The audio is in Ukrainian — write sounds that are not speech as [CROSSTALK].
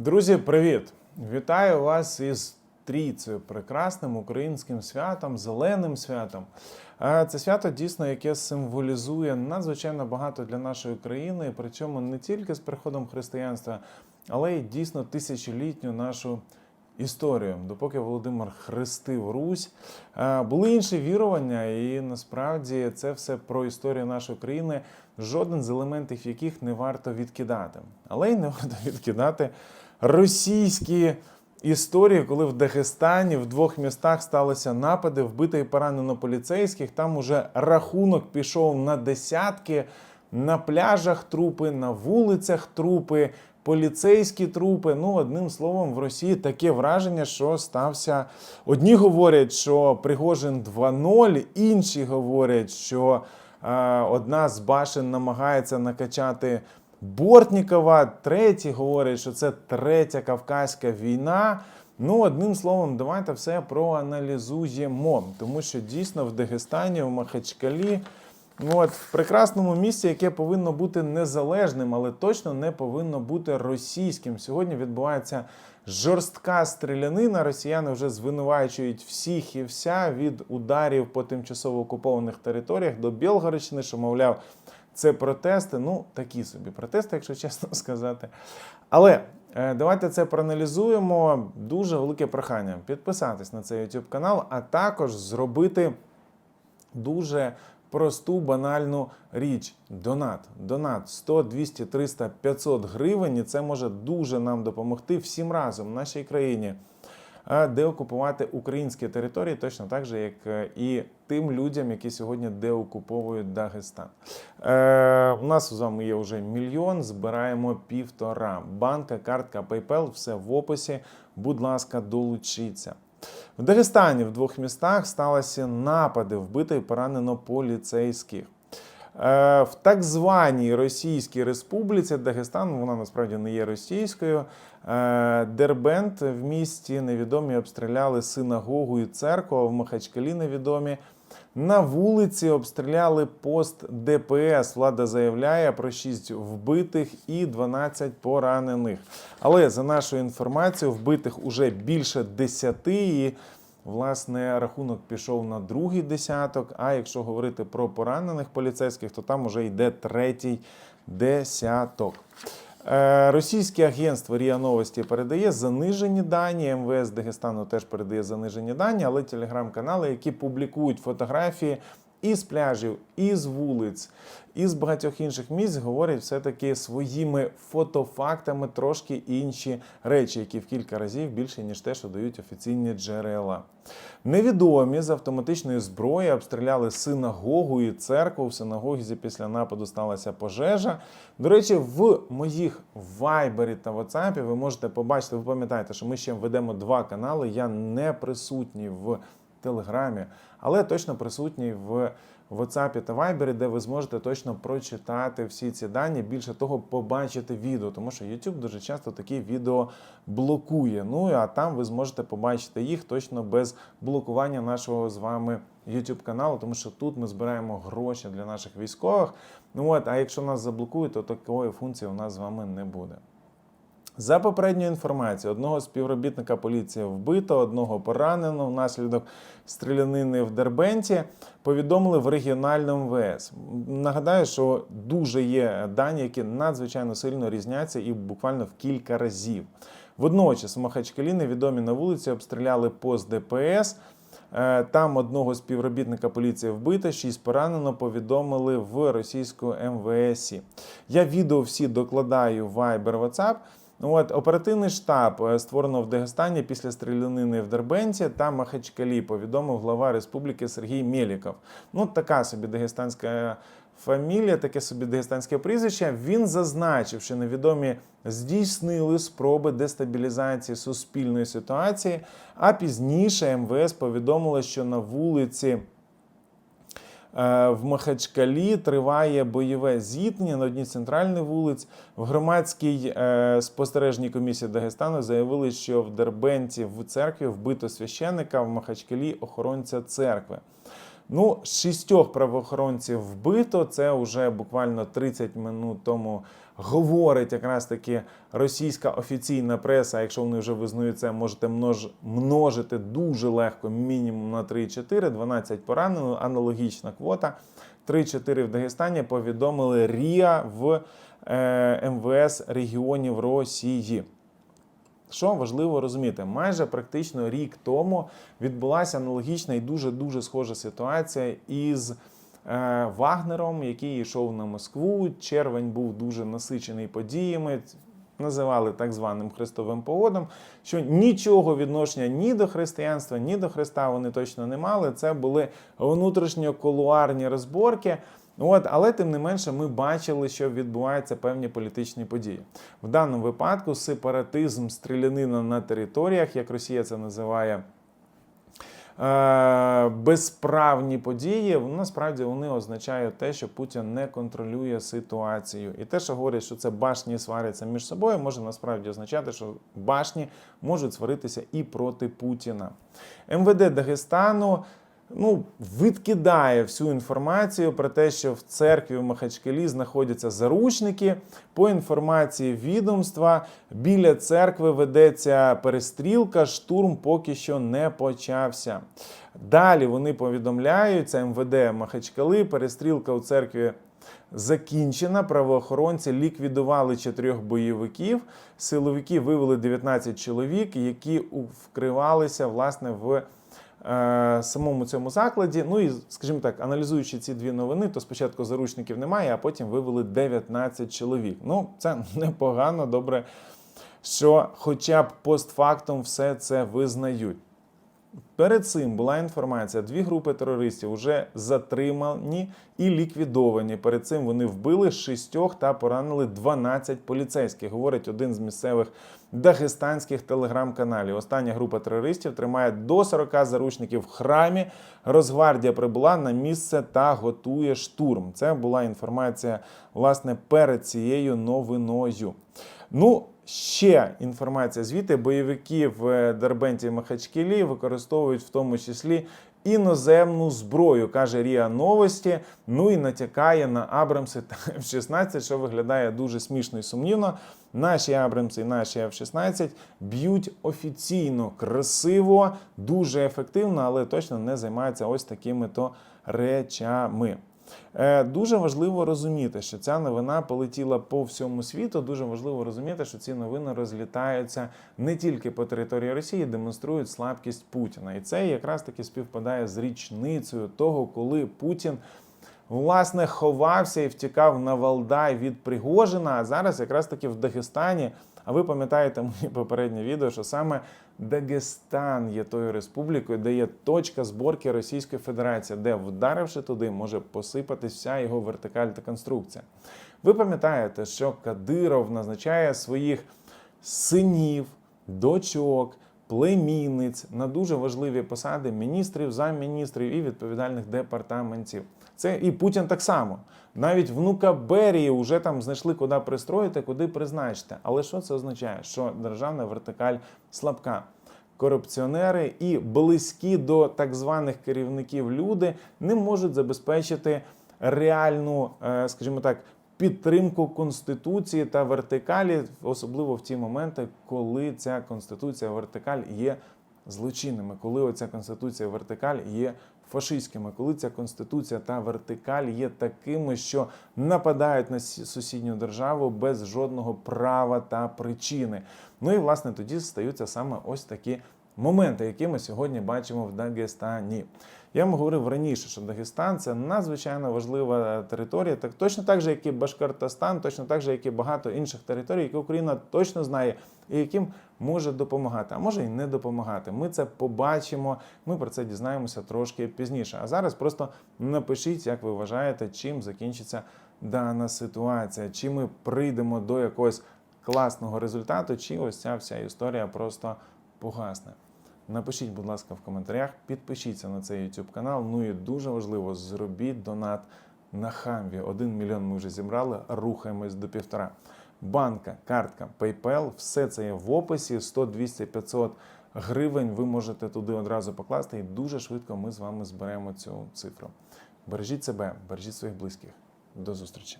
Друзі, привіт! Вітаю вас із трійцею прекрасним українським святом, зеленим святом. Це свято дійсно, яке символізує надзвичайно багато для нашої країни, причому не тільки з приходом християнства, але й дійсно тисячолітню нашу історію. Допоки Володимир хрестив Русь, були інші вірування, і насправді це все про історію нашої країни, жоден з елементів яких не варто відкидати. Але й не варто відкидати російські історії, коли в Дагестані в двох містах сталися напади, вбито і поранено поліцейських. Там уже рахунок пішов на десятки. На пляжах трупи, на вулицях трупи, поліцейські трупи. Ну, одним словом, в Росії таке враження, що стався. Одні говорять, що Пригожин 2.0, інші говорять, що е, одна з башен намагається накачати Бортнікова, треті говорять, що це третя Кавказька війна. Ну, одним словом, давайте все проаналізуємо, тому що дійсно в Дагестані, в Махачкалі. Ну, От, в прекрасному місці, яке повинно бути незалежним, але точно не повинно бути російським. Сьогодні відбувається жорстка стрілянина. Росіяни вже звинувачують всіх і вся від ударів по тимчасово окупованих територіях до Білгородщини, що, мовляв, це протести. Ну, такі собі протести, якщо чесно [LAUGHS] сказати. Але е, давайте це проаналізуємо. Дуже велике прохання підписатись на цей YouTube канал, а також зробити дуже просту банальну річ. Донат. Донат 100, 200, 300, 500 гривень. І це може дуже нам допомогти всім разом в нашій країні. Деокупувати українські території точно так же, як е, і тим людям, які сьогодні деокуповують Дагестан. Е, у нас з вами є вже мільйон, збираємо півтора. Банка, картка, PayPal, все в описі. Будь ласка, долучіться. В Дагестані в двох містах сталися напади, вбито і поранено поліцейських. Е, В так званій Російській Республіці Дагестан, вона насправді не є російською. е, Дербент в місті невідомі обстріляли синагогу і церкву, а в Махачкалі невідомі. На вулиці обстріляли пост ДПС. Влада заявляє про 6 вбитих і 12 поранених. Але за нашою інформацією, вбитих уже більше 10 і власне рахунок пішов на другий десяток. А якщо говорити про поранених поліцейських, то там уже йде третій десяток. Е, Російське агентство РІА Новості передає занижені дані. МВС Дагестану теж передає занижені дані, але телеграм-канали, які публікують фотографії із пляжів, із вулиць, із багатьох інших місць, говорять все-таки своїми фотофактами трошки інші речі, які в кілька разів більше ніж те, що дають офіційні джерела. Невідомі з автоматичної зброї обстріляли синагогу і церкву. В синагозі після нападу сталася пожежа. До речі, в моїх вайбері та ватсапі ви можете побачити, ви пам'ятаєте, що ми ще ведемо два канали. Я не присутній в Телеграмі, але точно присутній в WhatsApp та Viber, де ви зможете точно прочитати всі ці дані. Більше того, побачити відео, тому що YouTube дуже часто такі відео блокує. Ну а там ви зможете побачити їх точно без блокування нашого з вами YouTube каналу, тому що тут ми збираємо гроші для наших військових. Ну от, а якщо нас заблокують, то такої функції у нас з вами не буде. За попередньою інформацією, одного співробітника поліції вбито, одного поранено внаслідок стрілянини в Дербенті. Повідомили в регіональному ВС. Нагадаю, що дуже є дані, які надзвичайно сильно різняться і буквально в кілька разів. Водночас в Махачкалі невідомі на вулиці обстріляли пост ДПС. Е, Там одного співробітника поліції вбито, шість поранено, повідомили в російську МВСі. Я відео всі докладаю в Viber, WhatsApp. Ну, От, оперативний штаб е, створено в Дагестані після стрілянини в Дербенті та Махачкалі, повідомив глава республіки Сергій Мєліков. Ну, така собі дагестанська фамілія, таке собі дагестанське прізвище. Він зазначив, що невідомі здійснили спроби дестабілізації суспільної ситуації. А пізніше МВС повідомило, що на вулиці. Е, В Махачкалі триває бойове зіткнення на одній центральній вулиць. В громадській е, спостережній комісії Дагестану заявили, що в Дербенті в церкві вбито священника, в Махачкалі охоронця церкви. Ну, шістьох правоохоронців вбито. Це вже буквально 30 минут тому говорить якраз таки російська офіційна преса. Якщо вони вже визнають це, можете множ... множити дуже легко, мінімум на 3-4, 12 поранено, аналогічна квота. 3-4 в Дагестані повідомили РІА в е, МВС регіонів Росії. Що важливо розуміти, майже практично рік тому відбулася аналогічна і дуже дуже схожа ситуація із Вагнером, який йшов на Москву. Червень був дуже насичений подіями. Називали так званим хрестовим поводом, що нічого відношення ні до християнства, ні до Христа вони точно не мали. Це були внутрішньокулуарні розборки. От, але тим не менше, ми бачили, що відбуваються певні політичні події. В даному випадку сепаратизм, стрілянина на територіях, як Росія це називає. Е, Безправні події, насправді вони означають те, що Путін не контролює ситуацію. І те, що говорять, що це башні сваряться між собою, може насправді означати, що башні можуть сваритися і проти Путіна. МВД Дагестану ну, відкидає всю інформацію про те, що в церкві в Махачкалі знаходяться заручники. По інформації відомства, біля церкви ведеться перестрілка, штурм поки що не почався. Далі вони повідомляють, це МВД Махачкали, перестрілка у церкві. Закінчена. Правоохоронці ліквідували чотирьох бойовиків. Силовики вивели 19 чоловік, які вкривалися власне в самому цьому закладі. Ну і, скажімо так, аналізуючи ці дві новини, то спочатку заручників немає, а потім вивели 19 чоловік. Ну, це [LAUGHS] непогано, добре, що хоча б постфактом все це визнають. Перед цим була інформація: дві групи терористів вже затримані і ліквідовані. Перед цим вони вбили шістьох та поранили 12 поліцейських. Говорить один з місцевих дагестанських телеграм-каналів. Остання група терористів тримає до 40 заручників в храмі. Росгвардія прибула на місце та готує штурм. Це була інформація власне перед цією новиною. Ну, ще інформація звідти. Бойовики в Дербенті і Махачкілі використовують в тому числі іноземну зброю, каже Ріа Новості. Ну і натякає на Абрамси та F-16, що виглядає дуже смішно і сумнівно. Наші Абрамси і наші F-16 б'ють офіційно, красиво, дуже ефективно, але точно не займаються ось такими то речами. Е, Дуже важливо розуміти, що ця новина полетіла по всьому світу. Дуже важливо розуміти, що ці новини розлітаються не тільки по території Росії, демонструють слабкість Путіна. І це якраз таки співпадає з річницею того, коли Путін. Власне, ховався і втікав на Валдай від Пригожина. А зараз якраз таки в Дагестані. А ви пам'ятаєте моє попереднє відео, що саме Дагестан є тою республікою, де є точка зборки Російської Федерації, де, вдаривши туди, може посипатись вся його вертикаль та конструкція. Ви пам'ятаєте, що Кадиров назначає своїх синів, дочок, племінниць на дуже важливі посади міністрів, замміністрів і відповідальних департаментів. Це і Путін так само. Навіть внука Берії вже там знайшли, куди пристроїти, куди призначити. Але що це означає? Що державна вертикаль слабка. Корупціонери і близькі до так званих керівників люди не можуть забезпечити реальну, е, скажімо так, підтримку конституції та вертикалі, особливо в ті моменти, коли ця конституція вертикаль є злочинними, коли оця конституція вертикаль є фашистськими, коли ця конституція та вертикаль є такими, що нападають на сусідню державу без жодного права та причини. Ну і власне тоді стаються саме ось такі моменти, які ми сьогодні бачимо в Дагестані. Я вам говорив раніше, що Дагестан це надзвичайно важлива територія, так точно так же, як і Башкортостан, точно так же, як і багато інших територій, які Україна точно знає і яким може допомагати, а може і не допомагати. Ми це побачимо. Ми про це дізнаємося трошки пізніше. А зараз просто напишіть, як ви вважаєте, чим закінчиться дана ситуація, чи ми прийдемо до якогось класного результату, чи ось ця вся історія просто погасне. Напишіть, будь ласка, в коментарях, підпишіться на цей YouTube канал. Ну і дуже важливо, зробіть донат на хамві. Один мільйон ми вже зібрали, рухаємось до півтора. Банка, картка, PayPal, все це є в описі. 100, 200, 500 гривень ви можете туди одразу покласти, і дуже швидко ми з вами зберемо цю цифру. Бережіть себе, бережіть своїх близьких. До зустрічі.